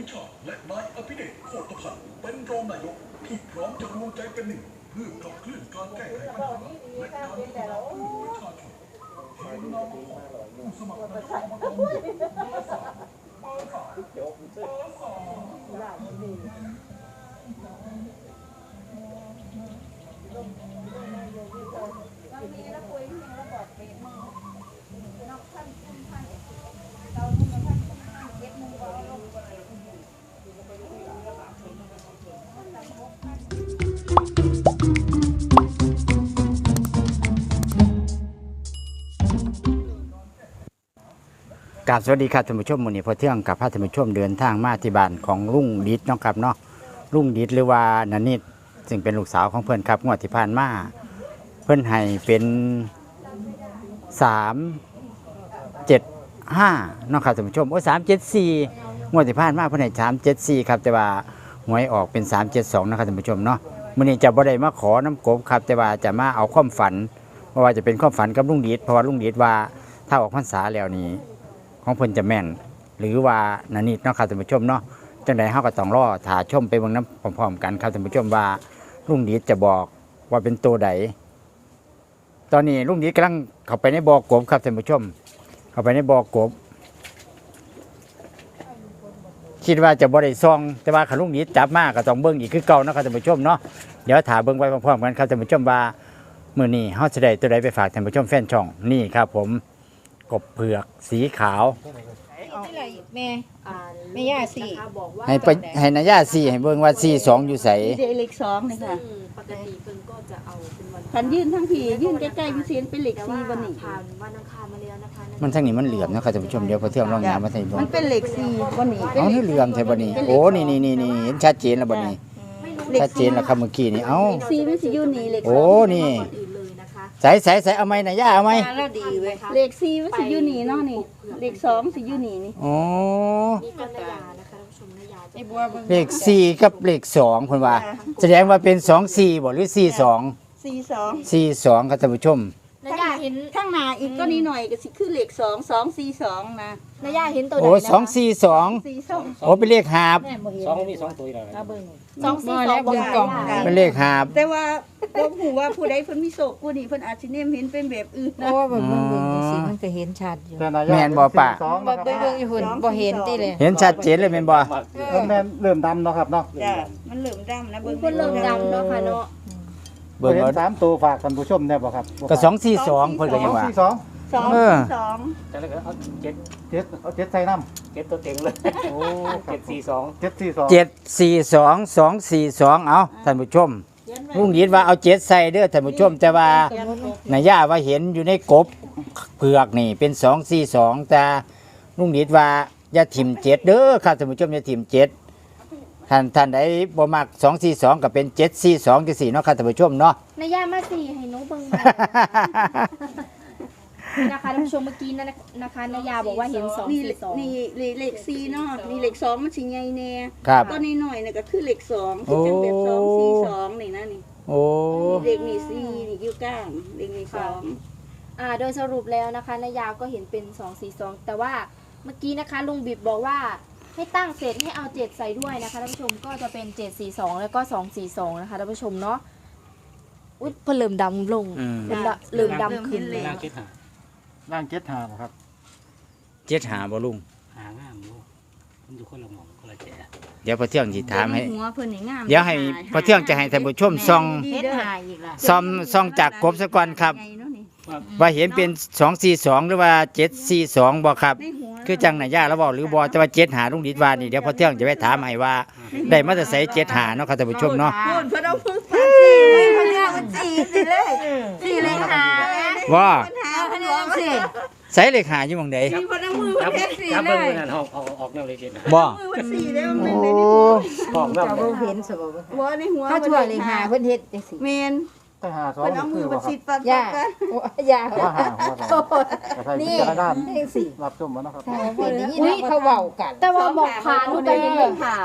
วิชาและนายอภิเดชโคตรพันธ์เป็นรองนายกที่พร้อมจะรวมใจเป็นหนึ่ง เพื่อขับเคลื่อนการแก้ไขปัญหาและการพัฒนาเพื่อประชาชนเห็นนามของผู้สมัครนายกอบตเบอร์สามเบอร์สามเบอร์สาม กราบสวัสดีครับท่านผู้ชมมื้อนี้พอเที่ยงกับพระท่านผู้ชมเดินทางมาที่บ้านของลุงดิดเนาะครับเนาะลุงดิดหรือว่านันนิดซึ่งเป็นลูกสาวของเพื่อนครับงวดที่ผ่านมาเพื่อนให้เป็นสามเจ็ดห้าเนาะครับท่านผู้ชมโอ้สามเจ็ดสี่งวดที่ผ่านมาเพื่อนให้สามเจ็ดสี่ครับแต่ว่าหวยออกเป็นสามเจ็ดสองนะครับท่านผู้ชมเนาะมื้อนี้จะบ่ได้มาขอน้ำกบครับแต่ว่าจะมาเอาความฝันเพราะว่าจะเป็นความฝันกับลุงดิดเพราะว่าลุงดิดว่าถ้าออกพรรษาแล้วนี้ ของเพิ่นจะแม่น หรือว่านานิดเนาะครับท่านผู้ชมเนาะจังใดเฮาก็ต้องรอถ่าชมไปเบิ่งน้ำพร้อมๆกันครับท่านผู้ชมว่าลุงดีจะบอกว่าเป็นตัวใดตอนนี้ลุงดีกำลังเข้าไปในบ่อกบครับท่านผู้ชม เข้าไปในบ่อกบ คิดว่าจะบ่ได้ซอง แต่ว่าคันลุงดีจับมาก็ต้องเบิ่งอีกคือเก่าเนาะครับท่านผู้ชมเนาะเดี๋ยวถ่าเบิ่งไปพร้อมๆกันครับท่านผู้ชมว่ามื้อนี้เฮาจะได้ตัวใดไปฝากท่านผู้ชมแฟนช่องนี่ครับผม กบเผือกสีขาว ที่ไรแม่ อ่าแม่ย่าสิ นะคะบอกว่าให้ไปให้นายาสี่ให้เบิ่งว่าสี่สองอยู่ใสเดเล็กสองนี่ซึ่ค่ะงปกติเพิ่นก็จะเอาเป็นวันคันยื่นทั้งผียื่นใกล้ๆพิเศษเป็นเหล็กแต่ซีว่าวันนี้ ผ่านวันอังคารมาแล้วนะคะมันทั้งนี้มันเหลื่อมนะครับท่านผู้ชมเดี๋ยวพอเที่ยงลองยามมาใส่เบิ่มังนเป็นเหล็กซีวันนี้เป็นเอาเหล็นี่กเหลื่อมใช่บ่นี่โอ้นี่นี่นี่นี่เห็นชัดเจนแล้วบ่นี่ไม่รู้ชัดเจนแล้วครับเมื่อกี้นี่เอ้าซีมันสิอยู่นี่เหล็กโอ้นี่ ใส่ใส่ใส่เอาไหมนายาเอาไหมแล้วดีเว้ยเหล็กซีมันสิอยู่นี่เนาะนี่เหล็กสองสิอยู่นี่นี่อ๋อนี่ก็นายานะคะท่านผู้ชมนายาจะไอ้บัวเบิ่งเลขสี่กับเลขสองเพิ่นว่า แสดงว่าเป็นสองสี่บ่หรือสี่สองซีสองสี่สองครับท่านผู้ชม นายาเห็นข้างหน้าอีกก็นิดหน่อยก็สิคือเหล็กสองสองซีสองนะนายาเห็นตัวไหนโอ้นะคะสองสี่สองซีสองโอ้เป็นเลขหาบแม่บ่เห็นสองมีสองตัวอีกแล้วเอาเบิ่งสองสี่บ่สแล้อวงเบิ่งกล่องเป็นเลขหาบแต่ว่าบ่ฮู้ว่าผู้ใดเพิ่นมีโศกผู้นี้เพิ่นอาจสิเนมเห็นเป็นแบบอื่นเพราะว่าเบิ่งเบิ่งเบิ่งจังซี่มันก็เห็นชัดอยู่แม่นบ่ป่ะสองบ่นะคเบิ่งรับเบิ่งอยู่หุ่นบ่เห็นติเลยเห็นชัดเจนเลยแม่นบ่เริ่มแม่นเริ่มดำเนาะครับเนาะจ้ะมันเหลื่อมดำนะเบิ่งเพิ่นเริ่มดำเนาะค่ะเนาะ เบิ่งเห็เอานสามตัวฝากท่านผู้ชมได้บ่ครับก็สองสี่สองเพิ่นก็ยังว่า สี่สองสองเออ สองจะเลยเอาเจ็ดเจ็ดเอาเจ็ดใส่น้ำเจ็ดตัวเต็งเลยโอ้เจ็ดสี่สองเจ็ดสี่สองเจ็ดสี่สองสองสี่สองเอาท่านผู้ชมลุงดีดว่าเอาเจ็ดใส่เด้อท่านผู้ชมแต่ว่านายย่าว่าเห็นอยู่ในกบเผือกนี่เป็นสองสี่สองแต่ลุงดีดว่าอย่าถิ่มเจ็ดเด้อครับท่านผู้ชมอย่าถิ่มเจ็ด ท่านท่านใดบ่มักสองสี่สองก็เป็นเจ็ดสี่สองจังสี่เนาะครับท่านผู้ชมเนาะ นายามาสี่ให้หนูเบิ่งหน่อยนะคะท่านผู้ชมเมื่อกี้นะนะคะนายาบอกว่าเห็นสองนี่สี่สอง นี่นี่เหล็กซีเนาะนี่เหล็กสองมันสิใหญ่แน่ครับก็นี่หน่อยน่ะก็คือเหล็กสองคือจังแบบสองซีสองนี่นะนี่โอ้ เหล็กนี่ซีนี่อยู่กลางเหล็กนี่สอง อ่าโดยสรุปแล้วนะคะนายาก็เห็นเป็น 2 4 2 แต่ว่าเมื่อกี้นะคะลุงบิบบอกว่า ให้ตั้งเสร็จให้เอา7ใส่ด้วยนะคะท่านผู้ชมก็จะเป็น7 4 2แล้วก็2 4 2นะคะท่านผู้ชมเนาะอุ๊ยเพนเริ่มดำลงอืม เริ่มดำเริ่มดำขึ้นล่างเจ็ดหาล่างเจ็ดหาบ่ครับ เจ็ดหาบ่ลุง หางามอยู่มันอยู่คนละหม่องคนละแจ๋เดี๋ยวพอเที่ยงสิถามให้ หัวเพิ่นนี่งามเดี๋ยวให้พอเที่ยงจะให้ท่านผู้ชมส่องดีเฮ็ดเด้อหาอีกล่ะซ่อมซ่องจากกบซะก่อนครับ ไงเนาะนี่ว่าเห็นเป็นสองสี่สองหรือว่าเจ็ดสี่สองบ่ครับ ในหัว คือจังไหนย่าแล้วบอกหรือบ่แต่ว่าเจ็ดหาลุงดิดว่านี่เดี๋ยวพอเที่ยงจะไปถามให้ว่าได้มาแต่ใส่เจ็ดหาเนาะครับท่านผู้ชมเนาะโอนเพิ่นเอามือปาดซีไว้เพิ่นเอามันจีสิเลยจีเลยหาว่าหาเพิ่นเอาสิใส่เลขหาอยู่หมองใดมีเพิ่นเอามือจับเพิ่นสีจับเลเบิ่งยนั่นออกออกออกแนวเลยเจ็ดบ่มือเพิ่นสีเลยมันโอ้เป็นในหัวออกแนวเจ้าบ่เห็นซะบ่หัวในหัวถ้าทั่วเลยหาเพิ่นเฮ็ดจังซี่แม่น ไปหาสองเพิ่นเอามืคืออเพิ่บ่นครัสีบปัดย่าปัดโอ้ย่าว่าหาว่าสองแต่ใส่พิจารณาจังซี่รับชมมันนะครับเห็นอย่างนี้เขาเว้ากันแต่ว่าบอกขาหนูก็เห็นเป็นขา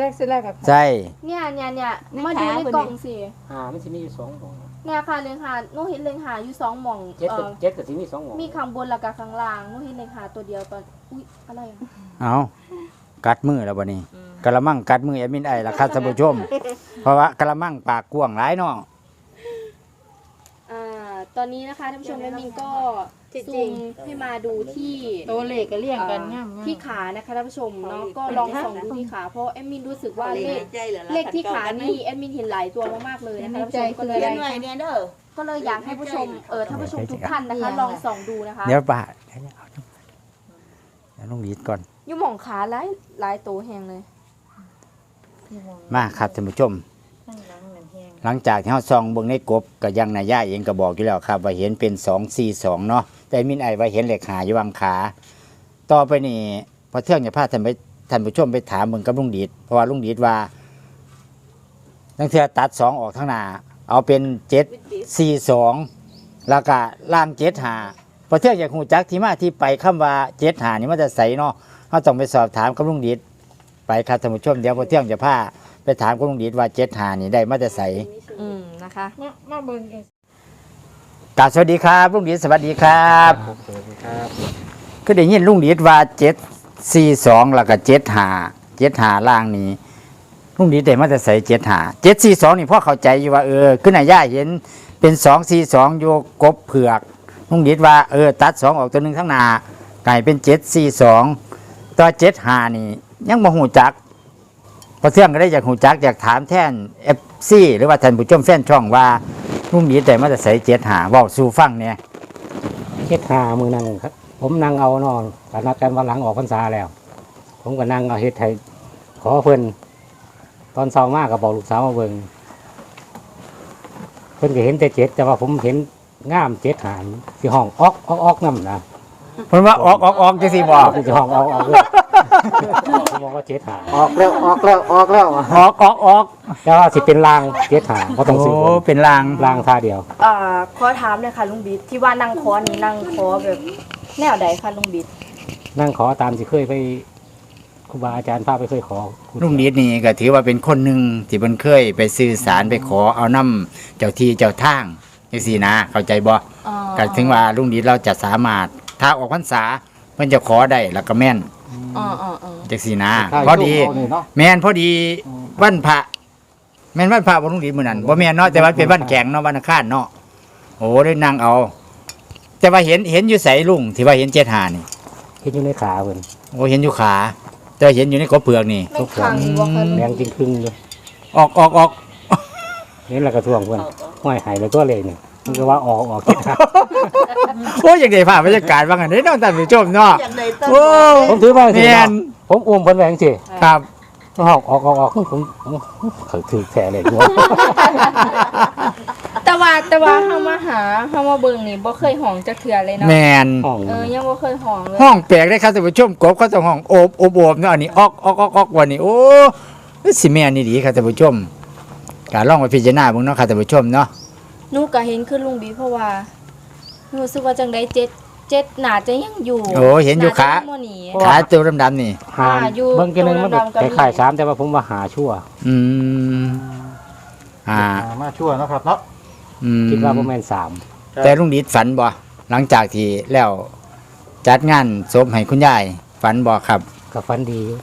แรกสุดแรกก็ใช่ เนี่ยเนี่ยเนี่ยมาดูในกล่องสิหามันสิมีอยู่สองหม่องเนี่ยค่ะเลงหาหนูเห็นเลงหาอยู่สองหม่องเจ็ดเอ่กับอเจ็ดกับสิมีสองหม่องมีข้างบนแล้วก็ข้างล่างหนูเห็นเลงหาตัวเดียวตอนอุ้ยอะไรอะเอากัดมือแล้ววันนี้กระมังกัดมือแอดมินไอละครับท่านผู้ชม เพราะว่ากระมังปากกว้างหลายเนาะอ่า ตอนนี้นะคะท่านผู้ชมแอดมินก็จริงซูมให้มาดูที่ตัวเลขก็เรียงกันงามที่ขานะคะท่านผู้ชมเนาะก็ลองส่องดูที่ขาเพราะแอดมินรู้สึกว่าเลขใจเหรอเลขที่ขานี่แอดมินเห็นหลายตัวมากๆเลยนะคะท่านผู้ชมก็เลยเรียนหน่อยเนี่ยเด้อก็เลยอยากให้ผู้ชมเออท่านผู้ชมทุกท่านนะคะลองส่องดูนะคะเดี๋ยวป้าเดี๋ยวเอาเดี๋ยวลงดีดก่อน อยุ่หมองขาหลายหลายตัวแหงเลย มาครับท่านผู้ชมหลัง ลังจากที่เราส่องเบิ่งในกบก็ยังนายย่าเองก็บอกอยู่แล้วครับว่าเห็นเป็นสองสี่สองเนาะแต่มินไอว่าเห็นเหล็กหาอยู่วางขา ต่อไปนี่พอเที่ยงจะพาท่านไปท่านผู้ชมไปถามเบิ่งกับลุงดีดเพราะว่าลุงดีดว่าตั้งเทือตัดสองออกข้างหน้าเอาเป็นเจ็ดสี่สองแล้วก็ล่างเจ็ดหาพอเที่ยงอยากหูจักที่มาที่ไปคำว่าเจ็ดหานี่มันจะใสเนาะเราต้องไปสอบถามกับลุงดีดไปครับท่านผู้ชมเดี๋ยวพอเที่ยงจะพา ไปถามกับลุงดีดว่าเจ็ดหานี่ได้มาจะใสอืมนะคะ มามาเบิ่งเองกราบสวัสดีครับลุงดีดสวัสดีครับสวัสดีครับก็ได้ยินลุงดีดว่าเจ็ดสี่สองแล้วก็เจ็ดหาเจ็ดหาล่างนี้ลุงดีดได้มาแต่ใส่เจ็ดหาเจ็ดสี่สองนี่พ่อเข้าใจอยู่ว่าเออขึ้นหน้าย่าเห็นเป็นสองสี่สองโยกกบเผือกลุงดีดว่าเออตัดสองออกตัวหนึ่งข้างหน้ากลายเป็นเจ็ดสี่สองตัวเจ็ดหานี่ ยังบ่หูจัก พอเที่ยงก็ได้อยากหูจักอยากถามแท่นเอฟซีหรือว่าท่านผู้ชมแฟนช่องว่าลุงดีดได้มาแต่ใส่เจ็ดหาเว่าสู่ฟังเนี่ยเฮ็ดหามือนั่งครับ ผมนั่งเอานอนกันนัดกันวันหลังออกพรรษาแล้ว ผมก็นั่งเอาเฮ็ดให้ขอเพิ่นตอนเช้ามากก็บอกลูกสาวมาเบิ่งเพิ่นก็เห็นแต่เจ็ดแต่ว่าผมเห็นง่ามเจ็ดหานที่ห้องออกออกออกน้ำนะเพิ่นว่าออกออกออกจังซี่บ่ที่ห้องออกออกเลย ผมบอกว่าเจ็ดหานออกแล้วออกแล้วออกแล้วออกออกออกแต่ว่าสิเป็นลางเจ็ดหานเพราะต้องซื้อโอ้เป็นลางลางท่าเดียวอ่าขอถามเลยค่ะลุงบิ๊ดที่ว่านั่งคอนี้นั่งคอแบบแนวใดคะลุงบิ๊ดนั่งขอตามที่เคยไปครูบาอาจารย์พาไปเคยขอลุงนิดนี่ก็ถือว่าเป็นคนหนึ่งที่เพิ่นเคยไปสื่อสารไปขอเอาน้ำเจ้าที่เจ้าทางจังซี่นะเข้าใจบ่อ๋อก็ถึงว่าลุงนิดเราจะสามารถถ้าออกพรรษาเพิ่นจะขอได้แล้วก็แม่น อ๋ออ๋ออ๋อจังซี่นะถ้าพอดีช่วงนี้เนาะ แม่นพอดีวันพระแม่นวันพระบ่ลุงนิดมื้อนั้นบ่แม่นเนาะแต่ว่าเป็นวันแข็งเนาะวันอังคารเนาะโอ้ได้นั่งเอา แต่ว่าเห็นเห็นอยู่ไสลุงที่ว่าเห็นเจ็ดหานี่เห็นอยู่ในขาเพิ่นโอ้เห็นอยู่ขา แต่เห็นอยู่ในกบเปลือกนี่ ไม่ขังบ่คะลุงแดงจริงครึ่งเลยออกออกออกเห็นแล้วก็ท่วงเพิ่นห้อยหายเลยตัวเลยเนี่ย มันก็ว่าออกออกเจ็ดหานโอ้ยอย่างเดีภาพบรรยากาศว่างันนี้น้องท่านผู้ชมเนาะ อย่างใดตั้งโอ้ ผมถือมาสิเนียนผมอุ้มเพิ่นไว้จังซี่ครับ ออกออกออกออกผมผมเขาถือแท้เลยอยู่แต่ว่าแต่ว่าเฮามาหาเฮามาเบิ่งนี่บ่เคยห้องจักเทื่อเลยเนาะแมนห้องเออยังบ่เคยห้องเลยห้องแปลกได้ครับท่านผู้ชมกบเขาต้องห้องโอบโอบโอบเนาะอันนี้ออกออกออกออกวันนี้โอ้สิแม่นนี่ดีครับท่านผู้ชมการลองไปพิจารณาเบิ่งเนาะครับท่านผู้ชมเนาะ หนูก็เห็นคือลุงบิ๊ดเพราะว่ารู้สึกว่าจังได๋เจ็ดเจ็ดน่าจะยังอยู่โอ้เห็นอยู่ขาน่จะงบ่หนี ขาตัวดำๆนี่ หาอ่าอยู่เบิ่งกันนึงมันตัวดำๆก็คมีล้ายๆสามแต่ว่าผมว่าหาชั่ว อืมอ่ามาชั่วเนาะครับเนาะอืมคิดว่าประมาณสามแต่ลุงดิดฝันบ่หลังจากที่แล้วจัดงานศพให้คุณยายฝันบ่ครับ ก็ฟันดีอยู่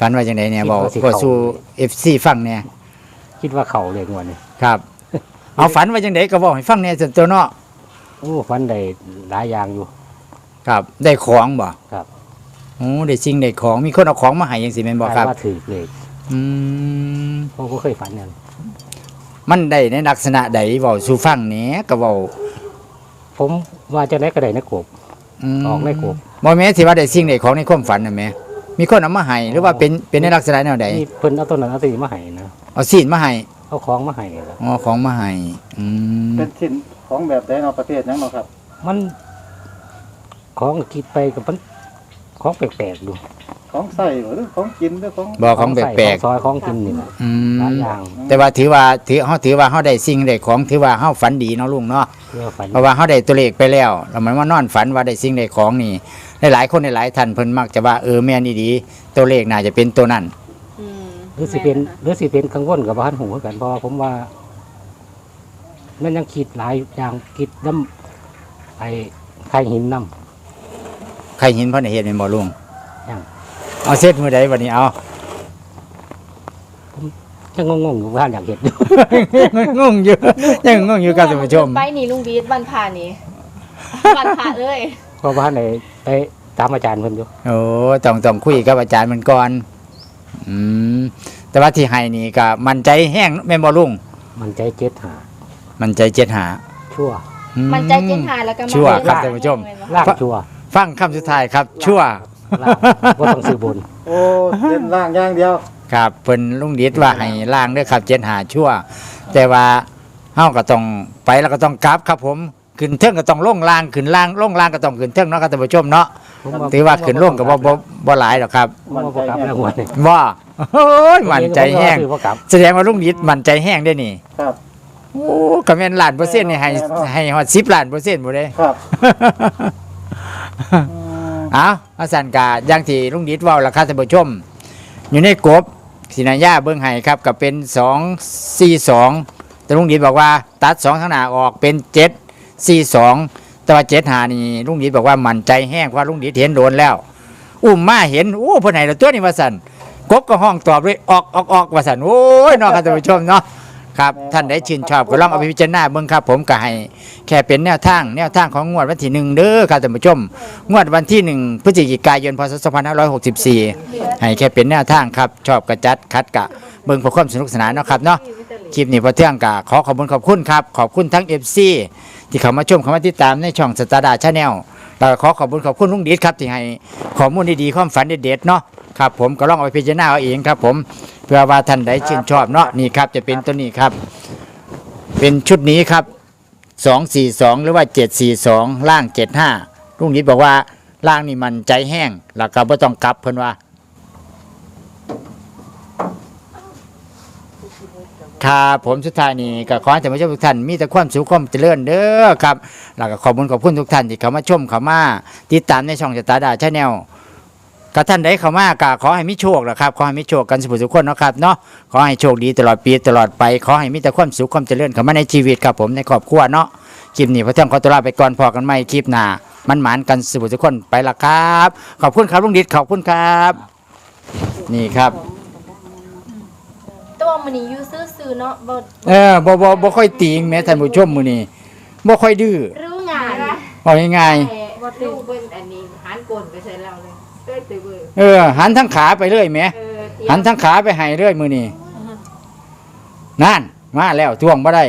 ฝันว่าจังไดเนี่ยบอกคิดว่าสิก็สู่ FC ฟังเนี่ยคิดว่าเขาเลยงวดนี้ครับ เอาฝันว่าจังไดก็บอกให้ฟังเนี่ยส่วนตัวเนาะโอ้ฟันได้หลายอย่างอยู่ ครับ ได้ของบ่ครับ โอ้ได้สิ่งได้ของมีคนเอาของมาให้จังซี่แม่นบ่ครับว่าถือเลยอืมผมก็เคยฝันนั่นมันได้ในลักษณะใดเว้าสู่ฟังแหน่ก็เว้าผมว่าจะได้ก็ได้ในกบมออกในกบบ่แม่นสิว่าได้สิ่งได้ของในความฝันน่ะแหม่มีคนเอามาให้หรือว่าเป็นเป็นในลักษณะแนวใดนี่เพิ่นเอาต้นนั้นเอาตีมาให้นะเอาซีนมาให้ เอาของมาให้แล้วอ๋อของมาให้อืมเป็นชิ้นของแบบใดเนาะประเภทหยังเนาะครับมันของคิดไปกับมันของแปลกๆดูของใส่หรือของกินหรือของบ่ของแปลกของซอยของกินนี่แหละๆอืหลายมอย่างแต่ว่าถือว่าถือเฮาถือว่าเฮาได้สิ่งได้ของถือว่าเฮาฝันดีเนาะลุงเนาะ เพื่อฝันเพราะว่าเฮาได้ตัวเลขไปแล้วแล้วมันว่านอนฝันว่าได้สิ่งได้ของนี่หลายๆคนหลายๆท่านเพิ่นมักจะว่าเออแม่นดีๆตัวเลขน่าจะเป็นตัวนั้นอืม หรือสิเป็นหรือสิเป็นกังวลกับบ้านหูคือกันเพราะว่าผมว่า มันยังคิดหลายอย่างคิดน้ำไอ้ไข่หินน้ใครเห็นเพิ่นได้เฮ็ดแม่นบ่ลุงยัง เอาเสร็จมื้อใดบัดนี้เอา ยังงงๆอยู่ว่าอยากเห็นอยู่ งงอยู่ยังงงอยู่ครับท่านผู้ชม ไปนี่ลุงบีดวันผ่านี่ วันผ่าเลยเพราะว่าในไปตามอาจารย์เพิ่นอยู่โอ้ต้องต้องคุยกับอาจารย์มันก่อน อืมแต่ว่าที่ให้นี่ก็มั่นใจแห้งแม่นบ่ลุงมันใจเจ็ดหามั่นใจเจ็ดหาชั่ว อื มันใจเจนหาแล้วก็มาชั่วครับเยท่านผู้ชม ลากชั่วฟังคำสุดท้ายครับ ชั่ว ลากบ่ต้องซื้อบุญโอ้เล่นล่างอย่างเดียว ครับเพิ่นลุงดิดว่าให้ล่างเด้อครับเจ็ดหาชั่ว แต่ว่าเฮาก็ต้องไปแล้วก็ต้องกลับครับผมขึ้นเทิงก็ต้องลงล่างขึ้นล่างลงล่างก็ต้องขึ้นเทิงเนาะครับท่านผู้ชมเนาะ ผมว่าถือว่าขึ้นลงก็บ่บ่บ่หลายหรอกครับผมว่าบ่กลับแล้วหัวนี่ว่าโอ้ยมั่นใจแห้งผมก็ว่าซื้อบ่กลับแสดงว่าลุงดิดมั่นใจแห้งได้นี่ครับโอ้ก็แม่นล้านเปอร์เซ็นต์นี่ให้ให้ฮอด10ล้านเปอร์เซ็นต์บ่ได้ครับเอาอาสันกาอย่างที่ลุงดิดเว่าราคาท่านผู้ชม อยู่ในกบสินายาเบิ้งไห้ครับกับเป็น 2 4 2แต่ลุงดิดบอกว่าตัด 2 ข้างหน้าออกเป็น 7 4 2 แต่ว่า7หานี่ลุงดิดบอกว่ามั่นใจแห้งเพราะลุงดิดเห็นโดนแล้ว อุ้มมาเห็นโอ้เพิ่นให้ละตัวนี่ว่าสันกบก็ห้องตอบเลยออกออกออกว่าสันโอ้ยเน้องครับท่านผู้ชมเนาะครับ ท่านได้ชื่นชอบก็ลองเอาไปพิจารณาเบิ่งครับ ผมก็ให้แค่เป็นแนวทางแนวทางของงวดวันที่หนึ่งเด้อครับท่านผู้ชม งวดวันที่1พฤศจิกายนพศ2564 ให้แค่เป็นแนวทางครับ ชอบกระจัดคัดกะเบิ่งเพื่อความสนุกสนานเนาะครับเนาะคลิปนี้พอเที่ยงกะขอขอบคุณขอบคุณครับขอบคุณทั้ง FC ที่เขามาชมเขามาติดตามในช่องสตาร์ดาชาแนลแล้วก็ขอขอบคุณขอบคุณลุงดิษครับที่ให้ข้อมูลดีๆความฝันเด็ดๆเนาะครับผมก็ลองเอาไปพิจารณาเอาเองครับผมเพื่อว่าท่านใดชื่นชอบเนาะนี่ครับจะเป็นตัวนี้ครับ เป็นชุดนี้ครับ242หรือว่า742ล่าง75ลุงนิดบอกว่าล่างนี่มันใจแห้งแล้วก็บ่ต้องกลับเพิ่นว่า ครับผมสุดท้ายนี้ก็ขอให้ท่านผู้ชมทุกท่านมีแต่ความสุขความเจริญเด้อครับแล้วก็ขอบคุณขอบคุณทุกท่านที่เข้ามาชมเข้ามาติดตามในช่องจตาดาชาแนลก็ท่านใดเข้ามาก็ขอให้มีโชคนะครับขอให้มีโชคกันสุขสุขคนเนาะครับเนาะขอให้โชคดีตลอดปีตลอดไป ขอให้มีแต่ความสุขความเจริญเข้ามาในชีวิตครับผมในครอบครัวเนาะคลิปนี้พระเที่ยงขอตัวลาไปก่อนพอกันใหม่คลิปหน้ามันหมานกันสุขสุขคนไปละครับ ขอบคุณครับลุงดิษขอบคุณครับ นี่ครับ ตัวมันนี่อยูซื้อๆเนาะบ่เออบ่บ่บ่ค่อยติงแม้ท่านผู้ชมมื้อนี้บ่ค่อยดื้อรู้งานเอาง่ายบ่ตื่นเบิ่งอันนี้หันกลนไปใส่เราเลยเอ้ยตื่นเบิ่งๆเออ หันทั้งขาไปเลยแหมเออเตรียมหันทั้งขาไปให้เลยมื้อนี้นั่นมาแล้วทวงบ่ได้